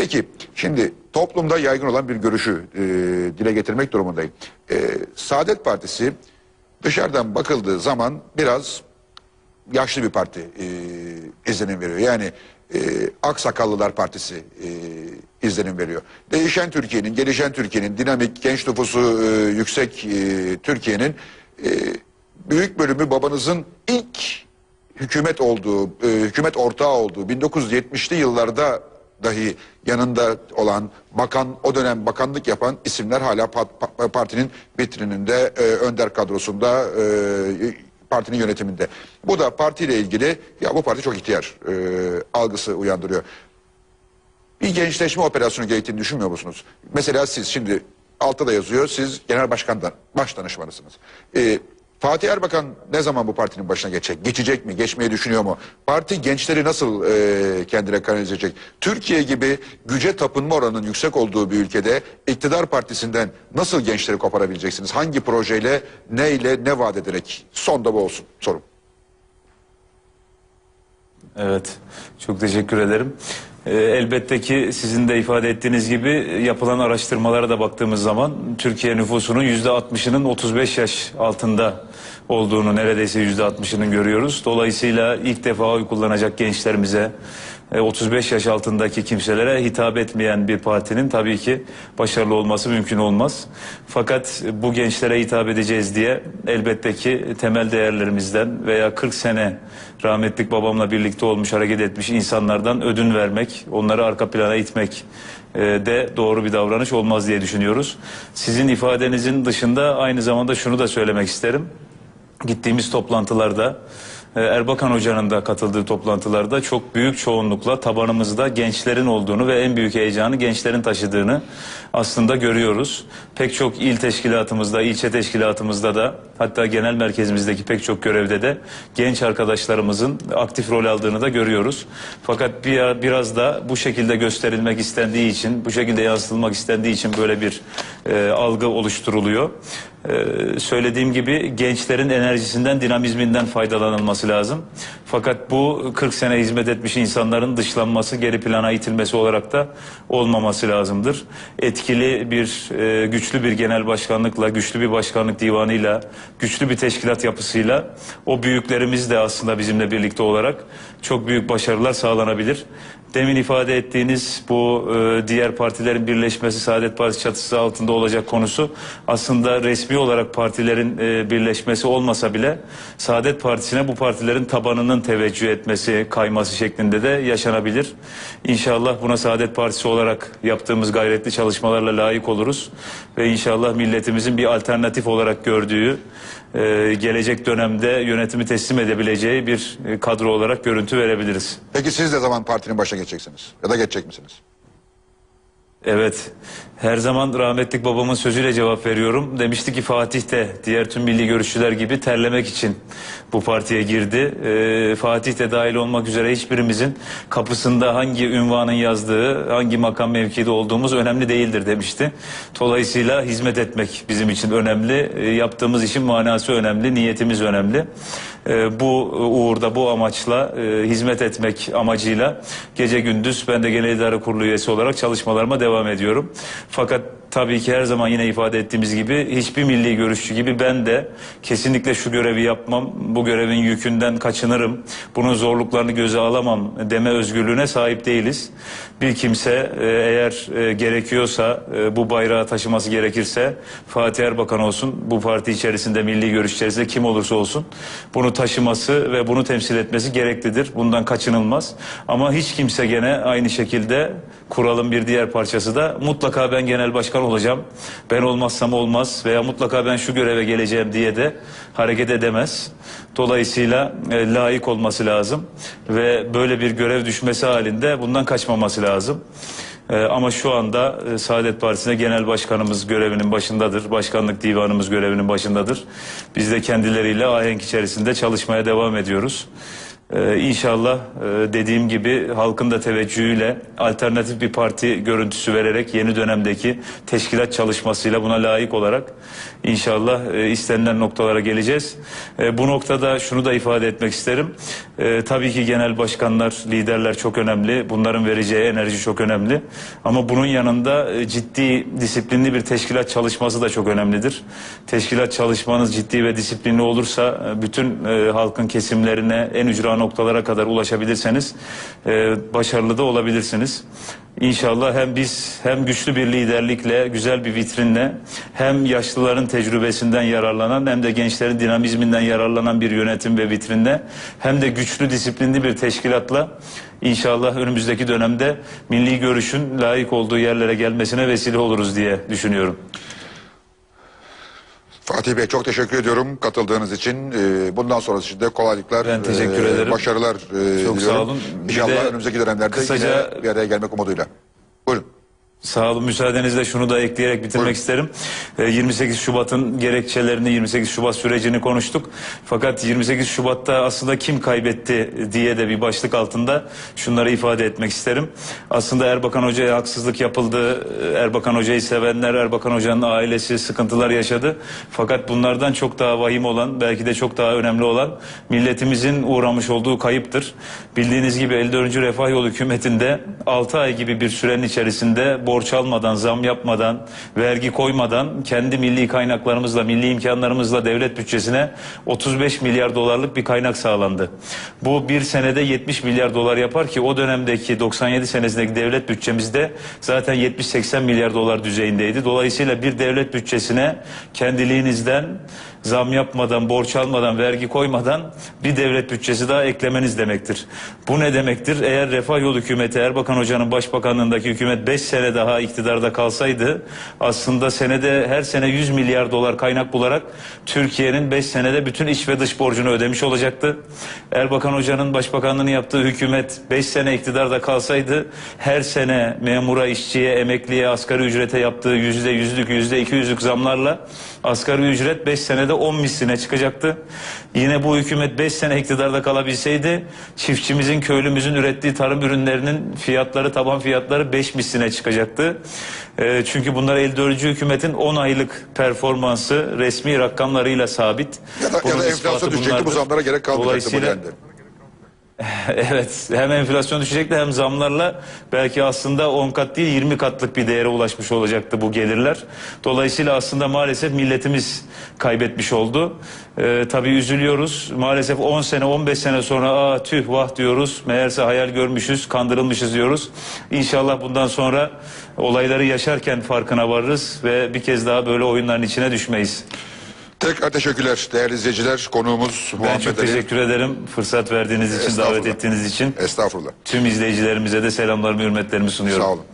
Peki şimdi toplumda yaygın olan bir görüşü e, dile getirmek durumundayım. E, Saadet Partisi dışarıdan bakıldığı zaman biraz yaşlı bir parti e, izlenim veriyor. Yani e, Aksakallılar Partisi e, izlenim veriyor. Değişen Türkiye'nin, gelişen Türkiye'nin, dinamik, genç nüfusu e, yüksek e, Türkiye'nin e, büyük bölümü babanızın ilk hükümet olduğu, e, hükümet ortağı olduğu 1970'li yıllarda dahi yanında olan bakan o dönem bakanlık yapan isimler hala pa- pa- partinin vitrininde e, önder kadrosunda e, partinin yönetiminde. Bu da partiyle ilgili ya bu parti çok ihtiyar e, algısı uyandırıyor. Bir gençleşme operasyonu gerektiğini düşünmüyor musunuz? Mesela siz şimdi altta da yazıyor siz genel başkandan baş danışmanısınız. E, Fatih Erbakan ne zaman bu partinin başına geçecek? Geçecek mi? Geçmeyi düşünüyor mu? Parti gençleri nasıl e, kendine kanalize edecek? Türkiye gibi güce tapınma oranının yüksek olduğu bir ülkede iktidar partisinden nasıl gençleri koparabileceksiniz? Hangi projeyle, neyle, ne vaat ederek? Son da bu olsun sorum. Evet, çok teşekkür ederim. Ee, elbette ki sizin de ifade ettiğiniz gibi yapılan araştırmalara da baktığımız zaman Türkiye nüfusunun yüzde 60'ının 35 yaş altında olduğunu neredeyse yüzde 60'ının görüyoruz. Dolayısıyla ilk defa oy kullanacak gençlerimize, e, 35 yaş altındaki kimselere hitap etmeyen bir partinin tabii ki başarılı olması mümkün olmaz. Fakat bu gençlere hitap edeceğiz diye elbette ki temel değerlerimizden veya 40 sene rahmetlik babamla birlikte olmuş hareket etmiş insanlardan ödün vermek, onları arka plana itmek e, de doğru bir davranış olmaz diye düşünüyoruz. Sizin ifadenizin dışında aynı zamanda şunu da söylemek isterim. Gittiğimiz toplantılarda e, Erbakan Hoca'nın da katıldığı toplantılarda çok büyük çoğunlukla tabanımızda gençlerin olduğunu ve en büyük heyecanı gençlerin taşıdığını aslında görüyoruz. Pek çok il teşkilatımızda, ilçe teşkilatımızda da hatta genel merkezimizdeki pek çok görevde de genç arkadaşlarımızın aktif rol aldığını da görüyoruz. Fakat bir, biraz da bu şekilde gösterilmek istendiği için, bu şekilde yansıtılmak istendiği için böyle bir e, algı oluşturuluyor. Ee, söylediğim gibi gençlerin enerjisinden, dinamizminden faydalanılması lazım. Fakat bu 40 sene hizmet etmiş insanların dışlanması, geri plana itilmesi olarak da olmaması lazımdır. Etkili bir, e, güçlü bir genel başkanlıkla, güçlü bir başkanlık divanıyla, güçlü bir teşkilat yapısıyla o büyüklerimiz de aslında bizimle birlikte olarak çok büyük başarılar sağlanabilir. Demin ifade ettiğiniz bu e, diğer partilerin birleşmesi Saadet Partisi çatısı altında olacak konusu aslında resmi olarak partilerin e, birleşmesi olmasa bile Saadet Partisi'ne bu partilerin tabanının teveccüh etmesi, kayması şeklinde de yaşanabilir. İnşallah buna Saadet Partisi olarak yaptığımız gayretli çalışmalarla layık oluruz ve inşallah milletimizin bir alternatif olarak gördüğü e, gelecek dönemde yönetimi teslim edebileceği bir e, kadro olarak görüntü verebiliriz. Peki siz ne zaman partinin başına geçeceksiniz? Ya da geçecek misiniz? Evet. Her zaman rahmetlik babamın sözüyle cevap veriyorum. Demişti ki Fatih de diğer tüm milli görüşçüler gibi terlemek için bu partiye girdi. Ee, Fatih de dahil olmak üzere hiçbirimizin kapısında hangi ünvanın yazdığı, hangi makam mevkide olduğumuz önemli değildir demişti. Dolayısıyla hizmet etmek bizim için önemli. Ee, yaptığımız işin manası önemli, niyetimiz önemli. Ee, bu uğurda, bu amaçla e, hizmet etmek amacıyla gece gündüz ben de Genel İdare Kurulu üyesi olarak çalışmalarıma devam ediyorum. Fakat tabii ki her zaman yine ifade ettiğimiz gibi hiçbir milli görüşçü gibi ben de kesinlikle şu görevi yapmam, bu görevin yükünden kaçınırım, bunun zorluklarını göze alamam deme özgürlüğüne sahip değiliz. Bir kimse e, eğer e, gerekiyorsa e, bu bayrağı taşıması gerekirse Fatih Erbakan olsun, bu parti içerisinde milli görüş içerisinde kim olursa olsun bunu taşıması ve bunu temsil etmesi gereklidir. Bundan kaçınılmaz. Ama hiç kimse gene aynı şekilde kuralın bir diğer parçası da mutlaka ben genel başkan olacağım. Ben olmazsam olmaz veya mutlaka ben şu göreve geleceğim diye de hareket edemez. Dolayısıyla e, layık olması lazım ve böyle bir görev düşmesi halinde bundan kaçmaması lazım. E, ama şu anda e, Saadet Partisi'ne genel başkanımız görevinin başındadır. Başkanlık divanımız görevinin başındadır. Biz de kendileriyle ahenk içerisinde çalışmaya devam ediyoruz. Ee, inşallah e, dediğim gibi halkın da teveccühüyle alternatif bir parti görüntüsü vererek yeni dönemdeki teşkilat çalışmasıyla buna layık olarak inşallah e, istenilen noktalara geleceğiz. E, bu noktada şunu da ifade etmek isterim. Ee, tabii ki genel başkanlar, liderler çok önemli. Bunların vereceği enerji çok önemli. Ama bunun yanında e, ciddi, disiplinli bir teşkilat çalışması da çok önemlidir. Teşkilat çalışmanız ciddi ve disiplinli olursa e, bütün e, halkın kesimlerine en ücra noktalara kadar ulaşabilirseniz e, başarılı da olabilirsiniz. İnşallah hem biz hem güçlü bir liderlikle, güzel bir vitrinle hem yaşlıların tecrübesinden yararlanan hem de gençlerin dinamizminden yararlanan bir yönetim ve vitrinle hem de güçlü disiplinli bir teşkilatla inşallah önümüzdeki dönemde milli görüşün layık olduğu yerlere gelmesine vesile oluruz diye düşünüyorum. Fatih Bey çok teşekkür ediyorum katıldığınız için. Ee, bundan sonrası için de kolaylıklar, Ben teşekkür e, ederim. başarılar Çok sağ diliyorum. olun. Bir İnşallah de önümüzdeki dönemlerde kısaca- yine bir araya gelmek umuduyla. Sağ olun. Müsaadenizle şunu da ekleyerek bitirmek Buyurun. isterim. Ee, 28 Şubat'ın gerekçelerini, 28 Şubat sürecini konuştuk. Fakat 28 Şubat'ta aslında kim kaybetti diye de bir başlık altında şunları ifade etmek isterim. Aslında Erbakan Hoca'ya haksızlık yapıldı. Erbakan Hoca'yı sevenler, Erbakan Hoca'nın ailesi sıkıntılar yaşadı. Fakat bunlardan çok daha vahim olan, belki de çok daha önemli olan milletimizin uğramış olduğu kayıptır. Bildiğiniz gibi 54. Refah Yolu hükümetinde 6 ay gibi bir sürenin içerisinde borç almadan, zam yapmadan, vergi koymadan kendi milli kaynaklarımızla, milli imkanlarımızla devlet bütçesine 35 milyar dolarlık bir kaynak sağlandı. Bu bir senede 70 milyar dolar yapar ki o dönemdeki 97 senesindeki devlet bütçemizde zaten 70-80 milyar dolar düzeyindeydi. Dolayısıyla bir devlet bütçesine kendiliğinizden zam yapmadan, borç almadan, vergi koymadan bir devlet bütçesi daha eklemeniz demektir. Bu ne demektir? Eğer Refah Yolu hükümeti Erbakan Hoca'nın başbakanlığındaki hükümet 5 sene iktidarda kalsaydı aslında senede her sene 100 milyar dolar kaynak bularak Türkiye'nin 5 senede bütün iç ve dış borcunu ödemiş olacaktı. Erbakan Hoca'nın başbakanlığını yaptığı hükümet 5 sene iktidarda kalsaydı her sene memura, işçiye, emekliye, asgari ücrete yaptığı yüzde yüzlük, yüzde iki yüzlük zamlarla asgari ücret 5 senede 10 misline çıkacaktı. Yine bu hükümet 5 sene iktidarda kalabilseydi çiftçimizin, köylümüzün ürettiği tarım ürünlerinin fiyatları, taban fiyatları 5 misline çıkacaktı. Ee, çünkü bunlar 54. hükümetin 10 aylık performansı resmi rakamlarıyla sabit. Ya da, ya da enflasyon düşecekti bu bunlardır. zamlara gerek kalmayacaktı bu Dolayısıyla-. Evet hem enflasyon düşecekti hem zamlarla belki aslında 10 kat değil 20 katlık bir değere ulaşmış olacaktı bu gelirler. Dolayısıyla aslında maalesef milletimiz kaybetmiş oldu. Ee, tabii üzülüyoruz. Maalesef 10 sene 15 sene sonra aa tüh vah diyoruz. Meğerse hayal görmüşüz, kandırılmışız diyoruz. İnşallah bundan sonra olayları yaşarken farkına varırız ve bir kez daha böyle oyunların içine düşmeyiz. Tekrar teşekkürler değerli izleyiciler. Konuğumuz Ben Muhammed çok Ali. teşekkür ederim fırsat verdiğiniz için, davet ettiğiniz için. Estağfurullah. Tüm izleyicilerimize de selamlarımı, hürmetlerimi sunuyorum. Sağ olun.